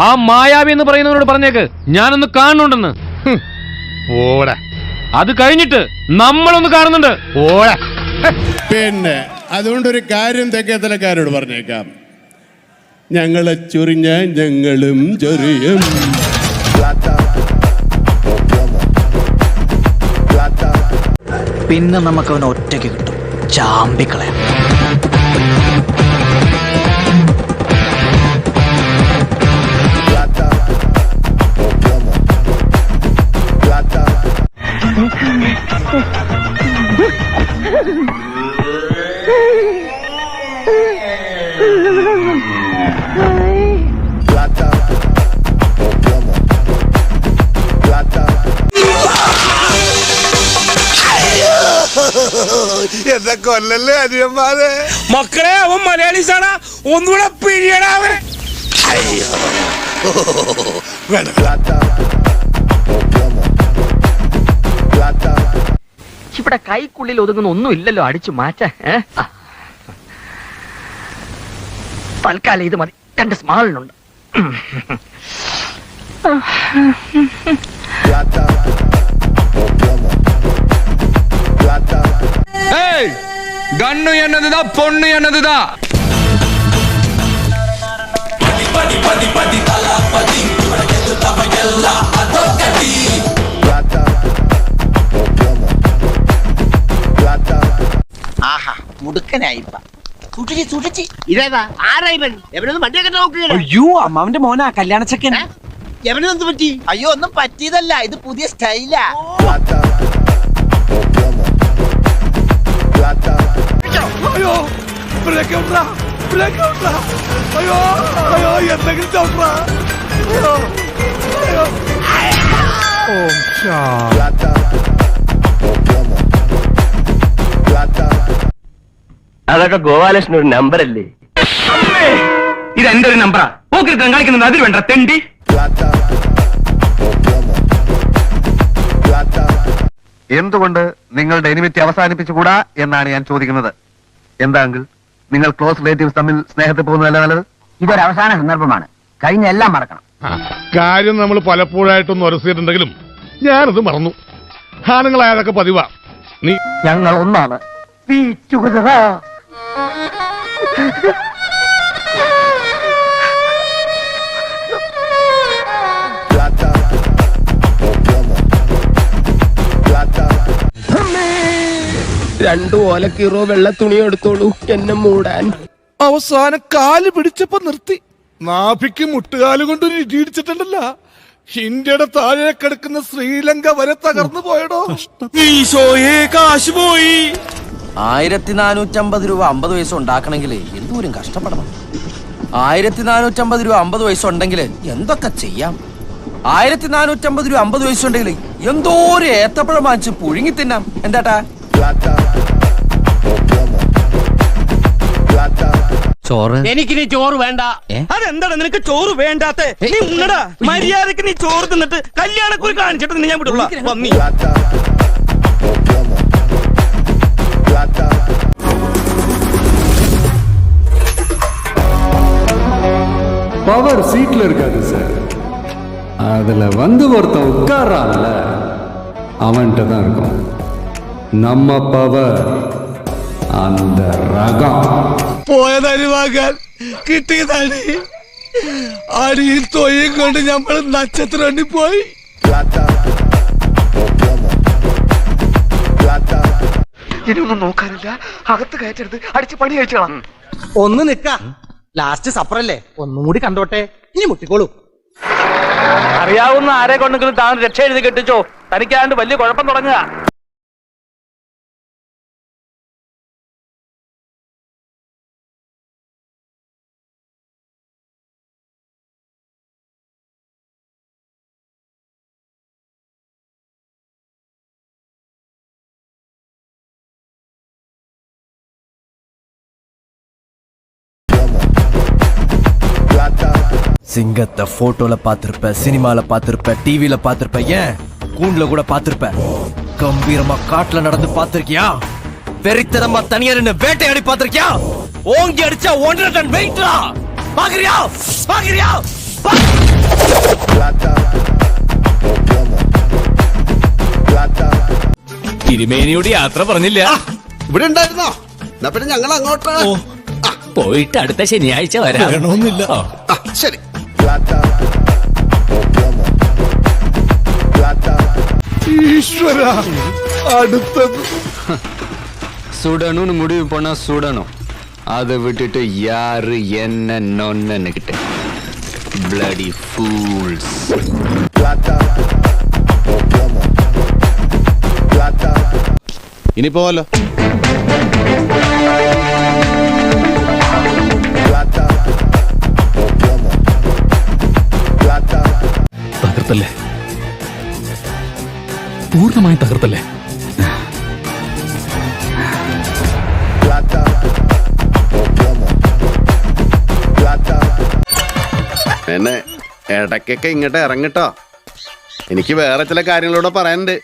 ആ മായാവി എന്ന് പറയുന്നവരോട് പറഞ്ഞേക്ക്. ഞാനൊന്ന് കാണുന്നുണ്ടെന്ന് ഹും. അത് കഴിഞ്ഞിട്ട് നമ്മളൊന്ന് കാണുന്നുണ്ട്. പോടാ പിന്നെ അതുകൊണ്ടൊരു കാര്യം തെക്കേത്തലക്കാരോട് പറഞ്ഞേക്കാം. ഞങ്ങളെ ചൊറിഞ്ഞ ഞങ്ങളും ചൊറിയും. പിന്നെ നമുക്ക് അവനെ ഒറ്റയ്ക്ക് കിട്ടും. ചാമ്പിക്കളയാം. എന്നെ കൊല്ലല്ലേ അനിയന്മാരെ? മക്കളെ അവൻ മലയാളീസാണ്. ഒന്നുകൂടെ പിരിയടാ അവൻ. ഇവിടെ കൈക്കുള്ളിൽ ഒതുങ്ങുന്ന ഒന്നും ഇല്ലല്ലോ അടിച്ചു മാറ്റ. തൽക്കാലം ഇത് മതി. രണ്ട് സ്മാളിനുണ്ട് கண்ணு என்னதுதான் பொண்ணு என்னதுதான் ആഹാ മുടുക്കനായിപ്പ. എവനൊന്നും പറ്റി? അയ്യോ ഒന്നും പറ്റിയതല്ല. ഇത് പുതിയ സ്റ്റൈലാ. അതൊക്കെ ഗോപാലകൃഷ്ണൻ ഒരു നമ്പർ അല്ലേ ഇത് എന്റെ ഒരു നമ്പറാ. പോക്കിരുത്തം കാണിക്കുന്നത് അതിൽ വേണ്ട തെണ്ടി. എന്തുകൊണ്ട് നിങ്ങളുടെ എനിമിറ്റി അവസാനിപ്പിച്ചുകൂടാ എന്നാണ് ഞാൻ ചോദിക്കുന്നത്? എന്താ അങ്കിൾ? നിങ്ങൾ ക്ലോസ് റിലേറ്റീവ്സ് തമ്മിൽ സ്നേഹത്തിൽ പോകുന്നതല്ല നല്ലത്? ഇതൊരു അവസാന സന്ദർഭമാണ്. കഴിഞ്ഞ എല്ലാം മറക്കണം. കാര്യം നമ്മൾ പലപ്പോഴായിട്ടൊന്ന് ഉരസിയിട്ടുണ്ടെങ്കിലും ഞാനത് മറന്നു. ഹാനങ്ങളായതൊക്കെ പതിവാ. നീ ഞങ്ങൾ ഒന്നാണ് രണ്ടു ഓലക്കീറോ വെള്ള തുണി എടുത്തോളൂ. എന്നെ മൂടാൻ. അവസാനം കാൽ പിടിച്ചപ്പോ നിർത്തി. നാഭിക്ക് മുട്ടുകാൽ കൊണ്ട് ഒരു ഇടി ഇടിച്ചിട്ടുണ്ടല്ല. ഇന്ത്യയുടെ താഴെ കിടക്കുന്ന ശ്രീലങ്ക വരെ തകർന്നു പോയടോ. ഈശോയെ കാശ് പോയി. ആയിരത്തി നാനൂറ്റമ്പത് രൂപ അമ്പത് വയസ്സ് ഉണ്ടാക്കണമെങ്കിൽ എന്തോരം കഷ്ടപ്പെടണം. ആയിരത്തി നാനൂറ്റമ്പത് രൂപ അമ്പത് വയസ്സുണ്ടെങ്കിൽ എന്തൊക്കെ ചെയ്യാം? ആയിരത്തി നാനൂറ്റമ്പത് രൂപ അമ്പത് വയസ്സുണ്ടെങ്കിൽ എന്തോരം ഏത്തപ്പഴം വാങ്ങിച്ച് പുഴുങ്ങി തിന്നാം. എന്താട്ടാ? ചോറ് എനിക്കിനി ചോറ് വേണ്ട അതെന്താണ് നിനക്ക് ചോറ് വേണ്ടാത്ത നീ ഉണ്ണടാ മര്യാദക്ക് നീ ചോറ് തിന്നിട്ട് കല്യാണക്കുറി കാണിച്ചിട്ട് നിന്നെ ഞാൻ വിടുള്ള പന്നി பவர் சீட்ல இருக்காது சார் அதுல வந்து ஒருத்தன் உட்கார்றான்ல அவன்கிட்ட தான் இருக்கும் நம்ம பவர் അന്തരകം പോയതരുവാക്കാൻ കിട്ടിയതാണ്. അടിയിൽ തൊയ്യം കൊണ്ട് നമ്മൾ നക്ഷത്രം പോയി. ഇനിയൊന്നും നോക്കാനില്ല. അകത്ത് കയറ്റരുത്. അടിച്ച് പണി കഴിച്ചോളാം ഒന്ന് നിക്ക. ലാസ്റ്റ് സപ്പറല്ലേ? ഒന്നും കൂടി കണ്ടോട്ടെ. ഇനി മുട്ടിക്കോളൂ. അറിയാവുന്ന ആരെ കൊണ്ടെങ്കിലും താൻ രക്ഷ എഴുതി കെട്ടിച്ചോ? തനിക്കാണ്ട് വലിയ കുഴപ്പം തുടങ്ങുക. சிங்கத்தை போட்டோல பாத்திருப்ப சினிமால பாத்திருப்ப டிவில பாத்திருப்ப ஏன் கூண்டுல கூட பாத்திருப்ப கம்பீரமா காட்டுல நடந்து பாத்திருக்கியா வெறித்தனமா தனியா நின்னு வேட்டையாடி பாத்திருக்கியா ஓங்கி அடிச்சா ஒன்றரை டன் வெயிட்ரா பாக்குறியா பாக்குறியா பா- തിരുമേനിയോട് യാത്ര പറഞ്ഞില്ല ഇവിടെ ഉണ്ടായിരുന്നോ എന്നാ പിന്നെ ഞങ്ങൾ അങ്ങോട്ട് പോയിട്ട് അടുത്ത ശനിയാഴ്ച വരാം വേണമെന്നില്ല ആ, ശരി ഈശ്വര അടുത്തത് சுடணும்னு முடிவு பண்ணா சுடணும் அதை விட்டுட்டு யாரு என்ன நொன்னுக்கிட்டு பிளடி ஃபூல்ஸ் ഇനി പോവല്ലോ തകർത്തല്ലേ? പൂർണമായും തകർത്തല്ലേ? എന്നെ ഇടയ്ക്കൊക്കെ ഇങ്ങോട്ട് ഇറങ്ങിട്ടോ. എനിക്ക് വേറെ ചില കാര്യങ്ങളോട് പറയാനുണ്ട്.